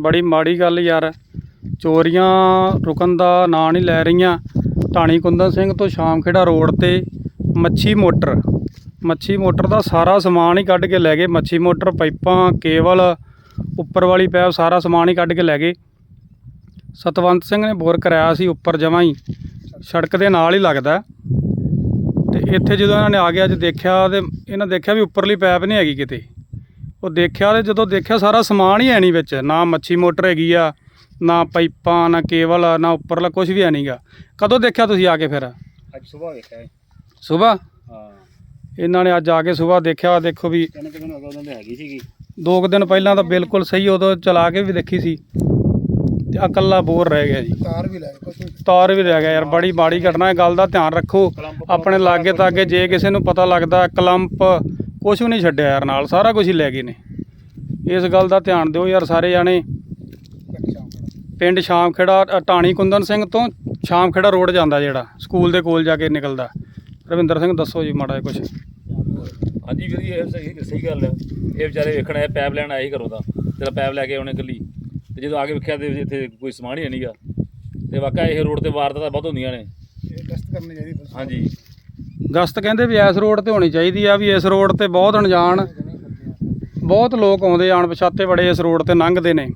ਬੜੀ ਮਾੜੀ ਗੱਲ ਯਾਰ। ਚੋਰੀਆਂ ਰੁਕਣ ਦਾ ਨਾਂ ਨਹੀਂ ਲੈ ਰਹੀਆਂ। ਢਾਣੀ ਕੁੰਦਨ ਸਿੰਘ ਤੋਂ ਸ਼ਾਮਖੇੜਾ ਰੋਡ ਤੇ ਮੱਛੀ ਮੋਟਰ। ਮੱਛੀ ਮੋਟਰ ਦਾ ਸਾਰਾ ਸਮਾਨ ਹੀ ਕੱਢ ਕੇ ਲੈ ਗਏ। ਮੱਛੀ ਮੋਟਰ, ਪਾਈਪਾਂ ਕੇਬਲ ਉੱਪਰ ਵਾਲੀ ਪੈਪ ਸਾਰਾ ਸਮਾਨ ਹੀ ਕੱਢ ਕੇ ਲੈ ਗਏ। ਸਤਵੰਤ ਸਿੰਘ ਨੇ ਬੋਰ ਕਰਾਇਆ ਸੀ ਉੱਪਰ ਜਮਾਂ ਹੀ। ਸੜਕ ਦੇ ਨਾਲ ਹੀ ਲੱਗਦਾ। ਤੇ ਇੱਥੇ ਜਦੋਂ ਇਹਨਾਂ ਨੇ ਆ ਗਿਆ ਅੱਜ ਦੇਖਿਆ ਤੇ ਇਹਨਾਂ ਦੇਖਿਆ ਵੀ ਉੱਪਰਲੀ ਪੈਪ ਨਹੀਂ ਹੈਗੀ ਕਿਤੇ। ਉਹ ਦੇਖਿਆ ਤੇ ਜਦੋਂ ਦੇਖਿਆ ਸਾਰਾ ਸਮਾਨ ਹੀ ਹੈ ਨਹੀਂ ਵਿੱਚ ਨਾ ਮੱਛੀ ਮੋਟਰ ਹੈਗੀ ਆ ਨਾ ਪਾਈਪਾਂ ਨਾ ਕੇਬਲ ਨਾ ਉੱਪਰਲਾ ਕੁਝ ਵੀ ਹੈ ਨਹੀਂਗਾ ਕਦੋਂ ਦੇਖਿਆ ਤੁਸੀਂ ਆ ਕੇ ਫਿਰ? ਅੱਜ ਸਵੇਰ ਵੇਖਿਆ ਸਵੇਰ ਹਾਂ। ਇਹਨਾਂ ਨੇ ਅੱਜ ਆ ਕੇ ਸਵੇਰ ਦੇਖਿਆ ਦੇਖੋ ਵੀ ਤਿੰਨ ਕੁ ਦਿਨ ਹੋ ਗਏ ਉਹਨਾਂ ਦੇ ਹੈਗੀ ਸੀਗੀ। ਦੋ ਕੁ ਦਿਨ ਪਹਿਲਾਂ ਤਾਂ ਬਿਲਕੁਲ ਸਹੀ ਉਦੋਂ ਚਲਾ ਕੇ ਵੀ ਦੇਖੀ ਸੀ। ਤੇ ਇਕੱਲਾ ਬੋਰ ਰਹਿ ਗਿਆ ਜੀ। ਤਾਰ ਵੀ ਲੈ ਗਏ ਤਾਰ ਵੀ ਰਹਿ ਗਿਆ ਯਾਰ ਬੜੀ ਮਾੜੀ ਘਟਨਾ ਇਹ ਗੱਲ ਦਾ ਧਿਆਨ ਰੱਖੋ। ਆਪਣੇ ਲਾਗੇ ਤਾਗੇ ਜੇ ਕਿਸੇ ਨੂੰ ਪਤਾ ਲੱਗਦਾ ਕਲੰਪ ਕੁਝ ਵੀ ਨਹੀਂ ਛੱਡਿਆ ਯਾਰ ਨਾਲ ਸਾਰਾ ਕੁਝ ਹੀ ਲੈ ਗਏ ਨੇ। ਇਸ ਗੱਲ ਦਾ ਧਿਆਨ ਦਿਓ ਯਾਰ ਸਾਰੇ ਜਾਣੇ। ਪਿੰਡ ਸ਼ਾਮਖੇੜਾ ਢਾਣੀ ਕੁੰਦਨ ਸਿੰਘ ਤੋਂ ਸ਼ਾਮਖੇੜਾ ਰੋਡ ਜਾਂਦਾ ਜਿਹੜਾ ਸਕੂਲ ਦੇ ਕੋਲ ਜਾ ਕੇ ਨਿਕਲਦਾ। ਰਵਿੰਦਰ ਸਿੰਘ ਦੱਸੋ ਜੀ ਮਾੜਾ ਜਿਹਾ ਕੁਝ ਹਾਂਜੀ ਵੀਰ ਜੀ ਇਹ ਸਹੀ ਗੱਲ ਹੈ ਇਹ ਵਿਚਾਰੇ ਵੇਖਣ ਆਏ ਪੈਪ ਲੈਣ ਆਏ ਘਰੋਂ ਦਾ ਤੇਰਾ ਪੈਪ ਲੈ ਕੇ ਆਉਣੇ ਕੱਲੀ ਤੇ ਜਦੋਂ ਆ ਕੇ ਵੇਖਿਆ ਤੇ ਇੱਥੇ ਕੋਈ ਸਮਾਨ ਹੀ ਨਹੀਂਗਾ ਤੇ ਵਾਕਿਆ ਇਹ ਰੋਡ ਤੇ ਵਾਰਦਾਤਾਂ ਬਹੁਤ ਹੁੰਦੀਆਂ ਨੇ। ਇਹ ਟੈਸਟ ਕਰਨੀ ਚਾਹੀਦੀ। ਹਾਂਜੀ। ਗਸਤ ਕਹਿੰਦੇ ਵੀ ਇਸ ਰੋਡ ਤੇ ਹੋਣੀ ਚਾਹੀਦੀ ਆ ਵੀ ਇਸ ਰੋਡ ਤੇ ਬਹੁਤ ਅਣਜਾਣ ਬਹੁਤ ਲੋਕ ਆਉਂਦੇ ਆ ਅਣਪਛਾਤੇ ਬੜੇ ਇਸ ਰੋਡ ਤੇ ਲੰਘਦੇ ਨੇ।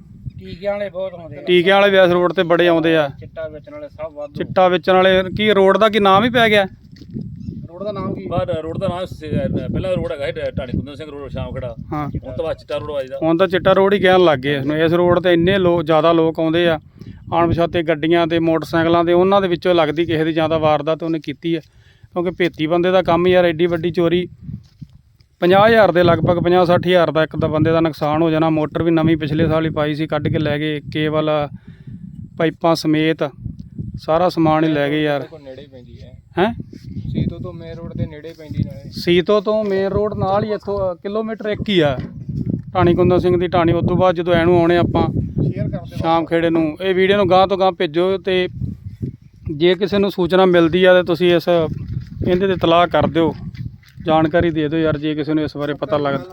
ਟੀਕਿਆਂ ਵਾਲੇ ਬਹੁਤ ਆਉਂਦੇ ਆ। ਟੀਕਿਆਂ ਵਾਲੇ ਵੀ ਇਸ ਰੋਡ ਤੇ ਬੜੇ ਆਉਂਦੇ ਆ। ਚਿੱਟਾ ਵੇਚਣ ਵਾਲੇ ਸਭ ਵਾਧੂ। ਚਿੱਟਾ ਵੇਚਣ ਵਾਲੇ ਕੀ ਰੋਡ ਦਾ ਕੀ ਨਾਮ ਹੀ ਪੈ ਗਿਆ? ਰੋਡ ਦਾ ਨਾਮ ਕੀ? ਬਾਹਰ ਰੋਡ ਦਾ ਨਾਮ ਪਹਿਲਾਂ ਰੋਡ ਹੈਗਾ ਢਾਣੀ ਕੁੰਦਨ ਸਿੰਘ ਰੋਡ ਸ਼ਾਮ ਖੜਾ। ਹਾਂ। ਹੁਣ ਤਾਂ ਬਾਅਦ ਚਿੱਟਾ ਰੋਡ ਵੱਜਦਾ। ਹੁਣ ਤਾਂ ਚਿੱਟਾ ਰੋਡ ਹੀ ਕਹਿਣ ਲੱਗ ਗਏ। ਇਸ ਨੂੰ ਇਸ ਰੋਡ ਤੇ ਇੰਨੇ ਲੋਕ ਜ਼ਿਆਦਾ ਲੋਕ ਆਉਂਦੇ ਆ ਅਣਪਛਾਤੇ ਗੱਡੀਆਂ ਤੇ ਮੋਟਰਸਾਈਕਲਾਂ ਤੇ ਉਹਨਾਂ ਦੇ ਵਿੱਚੋਂ ਲੱਗਦੀ ਕਿਸੇ ਦੀ ਜ਼ਿਆਦਾ ਵਾਰਦਾਤ ਉਹਨੇ ਕੀਤੀ ਹੈ ਕਿਉਂਕਿ ਭੇਤੀ ਬੰਦੇ ਦਾ ਕੰਮ ਯਾਰ ਐਡੀ ਵੱਡੀ ਚੋਰੀ 50000 ਦੇ ਲਗਭਗ 50 60000 ਦਾ ਇੱਕ ਤਾਂ ਬੰਦੇ ਦਾ ਨੁਕਸਾਨ ਹੋ ਜਾਣਾ ਮੋਟਰ ਵੀ ਨਵੀਂ ਪਿਛਲੇ ਸਾਲ ਹੀ ਪਾਈ ਸੀ ਕੱਢ ਕੇ ਲੈ ਗਏ ਕੇਬਲ ਪਾਈਪਾਂ ਸਮੇਤ ਸਾਰਾ ਸਮਾਨ ਹੀ ਲੈ ਗਏ ਯਾਰ। ਨੇੜੇ ਪੈਂਦੀ ਹੈ। ਹੈ? ਸੀਤੋ ਤੋਂ ਮੇਨ ਰੋਡ ਦੇ ਨੇੜੇ ਪੈਂਦੀ ਨਾਲੇ। ਸੀਤੋ ਤੋਂ ਮੇਨ ਰੋਡ ਨਾਲ ਹੀ ਇੱਥੋਂ ਕਿਲੋਮੀਟਰ ਇੱਕ ਹੀ ਆ। ਢਾਣੀ ਕੁੰਦਨ ਸਿੰਘ ਦੀ ਢਾਣੀ ਉਸ ਤੋਂ ਬਾਅਦ ਜਦੋਂ ਐਨੂੰ ਆਉਣੇ ਆਪਾਂ ਸ਼ੇਅਰ ਕਰਦੇ ਸ਼ਾਮ ਖੇੜੇ ਨੂੰ ਇਹ ਵੀਡੀਓ ਨੂੰ ਗਾਂ ਤੋਂ ਗਾਂ ਭੇਜੋ ਤੇ ਜੇ ਕਿਸੇ ਨੂੰ ਸੂਚਨਾ ਮਿਲਦੀ ਆ ਤੇ ਤੁਸੀਂ ਇਸ ਇਹਦੇ ਤੇ ਤਲਾਹ ਕਰ ਦਿਓ। ਜਾਣਕਾਰੀ ਦੇ ਦਿਓ ਯਾਰ ਜੇ ਕਿਸੇ ਨੂੰ ਇਸ ਬਾਰੇ ਪਤਾ ਲੱਗਦਾ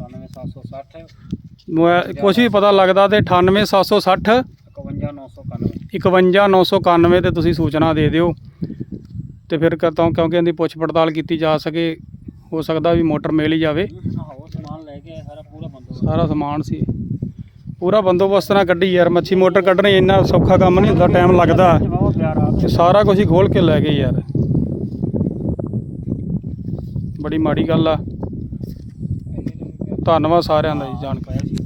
97760 ਕੁਝ ਵੀ ਪਤਾ ਲੱਗਦਾ ਤੇ 98760 51991 51991 ਤੇ ਤੁਸੀਂ ਸੂਚਨਾ ਦੇ ਦਿਓ। ਤੇ ਫਿਰ ਕਦੋਂ ਕਿਉਂਕਿ ਇਹਦੀ ਪੁੱਛ ਪੜਤਾਲ ਕੀਤੀ ਜਾ ਸਕੇ ਹੋ ਸਕਦਾ ਵੀ ਮੋਟਰ ਮਿਲ ਹੀ ਜਾਵੇ। ਸਾਰਾ ਸਮਾਨ ਸੀ। ਪੂਰਾ ਬੰਦੋਬਸਤ ਨਾਲ ਕੱਢੀ ਯਾਰ ਮੱਛੀ ਮੋਟਰ ਕੱਢਣੀ ਇੰਨਾ ਸੌਖਾ ਕੰਮ ਨਹੀਂ ਹੁੰਦਾ ਟਾਈਮ ਲੱਗਦਾ। ਸਾਰਾ ਕੁਝ ਹੀ ਖੋਲ ਕੇ ਲੈ ਗਏ ਯਾਰ। ਬੜੀ ਮਾੜੀ ਗੱਲ ਆ। ਧੰਨਵਾਦ ਸਾਰਿਆਂ ਦਾ ਜੀ ਜਾਣਕਾਰੀ।